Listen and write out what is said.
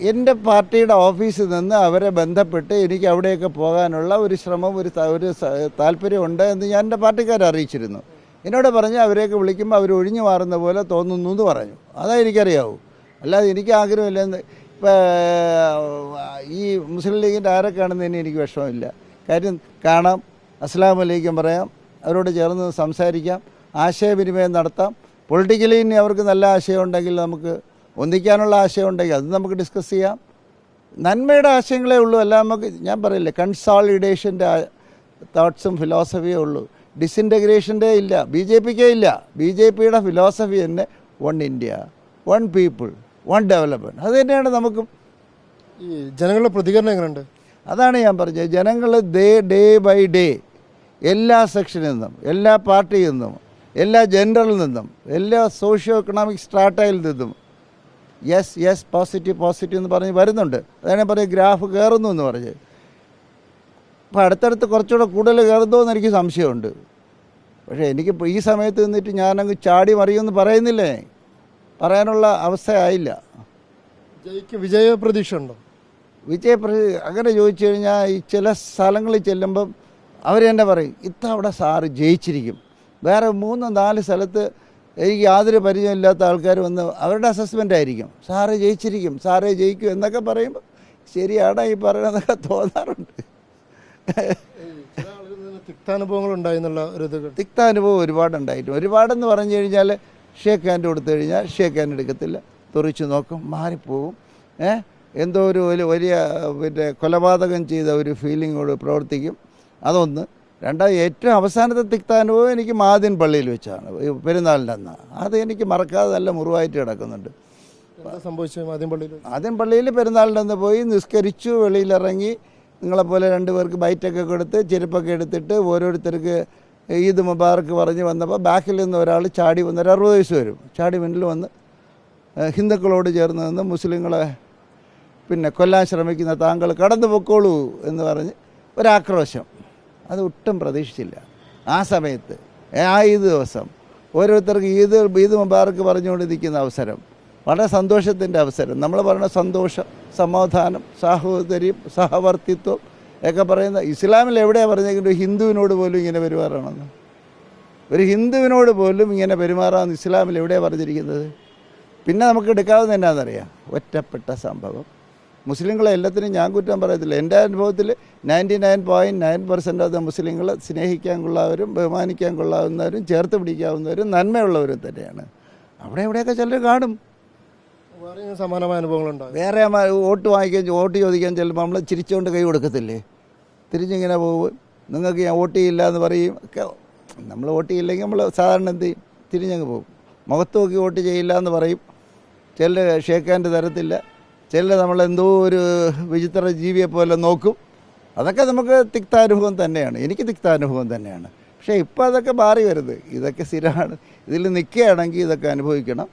എന്റെ പാർട്ടിയുടെ ഓഫീസിൽ നിന്ന് അവരെ ബന്ധപ്പെട്ട് എനിക്ക് അവിടെയൊക്കെ പോകാനുള്ള ഒരു ശ്രമം ഒരു ഒരു താല്പര്യമുണ്ട് എന്ന് ഞാൻ എന്റെ പാർട്ടിക്കാരെ അറിയിച്ചിരുന്നു. എന്നോട് പറഞ്ഞ് അവരെയൊക്കെ വിളിക്കുമ്പോൾ അവർ ഒഴിഞ്ഞു മാറുന്ന പോലെ തോന്നുന്നു എന്ന് പറഞ്ഞു. അതാ എനിക്കറിയാവൂ. അല്ലാതെ എനിക്ക് ആഗ്രഹമില്ലെന്ന് ഇപ്പോൾ ഈ മുസ്ലിം ലീഗിന്റെ ആരൊക്കെയാണെന്ന് എനിക്ക് വിഷമമില്ല. കാര്യം കാണാം അസ്സാം വലൈക്കും പറയാം അവരോട് ചേർന്ന് സംസാരിക്കാം ആശയവിനിമയം നടത്താം. പൊളിറ്റിക്കലി ഇനി അവർക്ക് നല്ല ആശയം ഉണ്ടെങ്കിൽ നമുക്ക് ഒന്നിക്കാനുള്ള ആശയം ഉണ്ടെങ്കിൽ അത് നമുക്ക് ഡിസ്കസ് ചെയ്യാം. നന്മയുടെ ആശയങ്ങളേ ഉള്ളൂ അല്ല നമുക്ക് ഞാൻ പറയില്ലേ കൺസോളിഡേഷന്റെ തോട്ട്സും ഫിലോസഫിയേ ഉള്ളൂ. ഡിസിന്റഗ്രേഷന്റെ ഇല്ല ബി ജെ പിക്കേ ഇല്ല. ബി ജെ പിയുടെ ഫിലോസഫി തന്നെ one India one people one development അത് തന്നെയാണ് നമുക്കും. ഈ ജനങ്ങളുടെ പ്രതികരണം എങ്ങനെയുണ്ട്? അതാണ് ഞാൻ പറഞ്ഞത്. ജനങ്ങൾ ഡേ ഡേ ബൈ ഡേ എല്ലാ സെക്ഷനിൽ നിന്നും എല്ലാ പാർട്ടിയിൽ നിന്നും എല്ലാ ജെൻഡറിൽ നിന്നും എല്ലാ സോഷ്യോ എക്കണോമിക് സ്ട്രാറ്റയിൽ നിന്നും യെസ് യെസ് പോസിറ്റീവ് പോസിറ്റീവ് എന്ന് പറഞ്ഞ് വരുന്നുണ്ട്. അതാണ് പറയുക ഗ്രാഫ് കയറുന്നു എന്ന് പറഞ്ഞ്. അപ്പോൾ അടുത്തടുത്ത് കുറച്ചുകൂടെ കൂടുതൽ കയറുന്നോ എന്ന് എനിക്ക് സംശയമുണ്ട്. പക്ഷേ എനിക്ക് ഈ സമയത്ത് നിന്നിട്ട് ഞാനങ്ങ് ചാടി മറിയുമെന്ന് പറയുന്നില്ലേ? പറയാനുള്ള അവസ്ഥയായില്ല. ജയിക്ക് വിജയ പ്രതീക്ഷ ഉണ്ടോ? വിജയപ്രതി അങ്ങനെ ചോദിച്ചു കഴിഞ്ഞാൽ ഈ ചില സ്ഥലങ്ങളിൽ ചെല്ലുമ്പം അവർ തന്നെ പറയും ഇത്തവണ സാറ് ജയിച്ചിരിക്കും. വേറെ മൂന്ന് നാല് സ്ഥലത്ത് എനിക്ക് യാതൊരു പരിചയമില്ലാത്ത ആൾക്കാർ വന്ന് അവരുടെ അസസ്മെന്റ് ആയിരിക്കും. സാറ് ജയിച്ചിരിക്കും സാറേ ജയിക്കും എന്നൊക്കെ പറയുമ്പോൾ ശരിയാണ് ഈ പറയണതൊക്കെ തോന്നാറുണ്ട്. തിക്താനുഭവങ്ങൾ ഉണ്ടായിരുന്നുള്ള ഒരു ഇത്. തിക്താനുഭവം ഒരുപാടുണ്ടായിട്ടും ഒരുപാടെന്ന് പറഞ്ഞു കഴിഞ്ഞാൽ ഷേക്ക് ഹാൻഡ് കൊടുത്തു കഴിഞ്ഞാൽ ഷേക്ക് ഹാൻഡ് എടുക്കത്തില്ല. തുറിച്ച് നോക്കും മാറിപ്പോവും. ഏ? എന്തോ ഒരു വലിയ പിന്നെ കൊലപാതകം ചെയ്ത ഒരു ഫീലിങ്ങോട് പ്രവർത്തിക്കും. അതൊന്ന്. രണ്ടാമത് ഏറ്റവും അവസാനത്തെ തിക്താനുഭവം എനിക്ക് മാതിൻ പള്ളിയിൽ വെച്ചാണ്. പെരുന്നാളിന്റെ അന്ന്. അത് എനിക്ക് മറക്കാതെ നല്ല മുറിവായിട്ട് കിടക്കുന്നുണ്ട്. പള്ളിയിൽ? ആദ്യം പള്ളിയിൽ പെരുന്നാളിന്റെ അന്ന് പോയി നിസ്കരിച്ചു വെളിയിലിറങ്ങി നിങ്ങളെപ്പോലെ രണ്ടുപേർക്ക് ബൈറ്റൊക്കെ കൊടുത്ത് ചെരുപ്പൊക്കെ എടുത്തിട്ട് ഓരോരുത്തർക്ക് ഈദ് മുബാറക്ക് പറഞ്ഞ് വന്നപ്പോൾ ബാക്കിൽ നിന്ന് ഒരാൾ ചാടി വന്ന് ഒരു അറുപത് വയസ്സ് വരും. ചാടി മുന്നിൽ വന്ന് ഹിന്ദുക്കളോട് ചേർന്ന് നിന്ന് മുസ്ലിങ്ങളെ പിന്നെ കൊല്ലാൻ ശ്രമിക്കുന്ന താങ്കൾ കടന്നു പൊക്കോളൂ എന്ന് പറഞ്ഞ് ഒരാക്രോശം. അത് ഒട്ടും പ്രതീക്ഷിച്ചില്ല. ആ സമയത്ത് ആ ഈദ് ദിവസം ഓരോരുത്തർക്ക് ഈദ് ഈദ് മുബാറക്ക് പറഞ്ഞുകൊണ്ടിരിക്കുന്ന അവസരം വളരെ സന്തോഷത്തിന്റെ അവസരം. നമ്മൾ പറയുന്ന സന്തോഷം സമാധാനം സാഹോദര്യം സഹവർത്തിത്വം ഒക്കെ പറയുന്ന ഇസ്ലാമിൽ എവിടെയാണ് പറഞ്ഞെങ്കിലും ഒരു ഹിന്ദുവിനോട് പോലും ഇങ്ങനെ പെരുമാറണമെന്ന്. ഒരു ഹിന്ദുവിനോട് പോലും ഇങ്ങനെ പെരുമാറാമെന്ന് ഇസ്ലാമിൽ എവിടെയാണ് പറഞ്ഞിരിക്കുന്നത്? പിന്നെ നമുക്ക് എടുക്കാവുന്ന എന്നാണെന്നറിയാം ഒറ്റപ്പെട്ട സംഭവം. മുസ്ലിങ്ങളെ എല്ലാത്തിനും ഞാൻ കുറ്റം പറയത്തില്ല. എന്റെ അനുഭവത്തിൽ ninety nine point nine percent of the മുസ്ലിങ്ങൾ സ്നേഹിക്കാൻ കൊള്ളാവരും ബഹുമാനിക്കാൻ കൊള്ളാവുന്നവരും ചേർത്ത് പിടിക്കാവുന്നവരും നന്മയുള്ളവരും തന്നെയാണ്. അവിടെ എവിടെയൊക്കെ ചിലർ കാണും. വേറെ സമാനമായ അനുഭവങ്ങൾ ഉണ്ടായി വേറെ വോട്ട് വാങ്ങിക്കാൻ വോട്ട് ചോദിക്കാൻ ചെല്ലുമ്പോൾ നമ്മൾ ചിരിച്ചുകൊണ്ട് കൈ കൊടുക്കത്തില്ലേ? തിരിഞ്ഞിങ്ങനെ പോകും. നിങ്ങൾക്ക് ഞാൻ വോട്ട് ചെയ്യില്ല എന്ന് പറയും. ഒക്കെ നമ്മൾ വോട്ട് ചെയ്യില്ലെങ്കിൽ നമ്മൾ സാധാരണ എന്ത് ചെയ്യും? തിരിഞ്ഞങ്ങ് പോകും. മുഖത്ത് നോക്കി വോട്ട് ചെയ്യില്ല എന്ന് പറയും ചില ഷേക്കാന്റെ തരത്തില്ല. ചിലർ നമ്മളെന്തോ ഒരു വിചിത്ര ജീവിയെ പോലെ നോക്കും. അതൊക്കെ നമുക്ക് തിക്താനുഭവം തന്നെയാണ്. എനിക്ക് തിക്താനുഭവം തന്നെയാണ്. പക്ഷേ ഇപ്പോൾ അതൊക്കെ മാറി വരുന്നത്. ഇതൊക്കെ സ്ഥിരമാണ്. ഇതിൽ നിൽക്കുകയാണെങ്കിൽ ഇതൊക്കെ അനുഭവിക്കണം.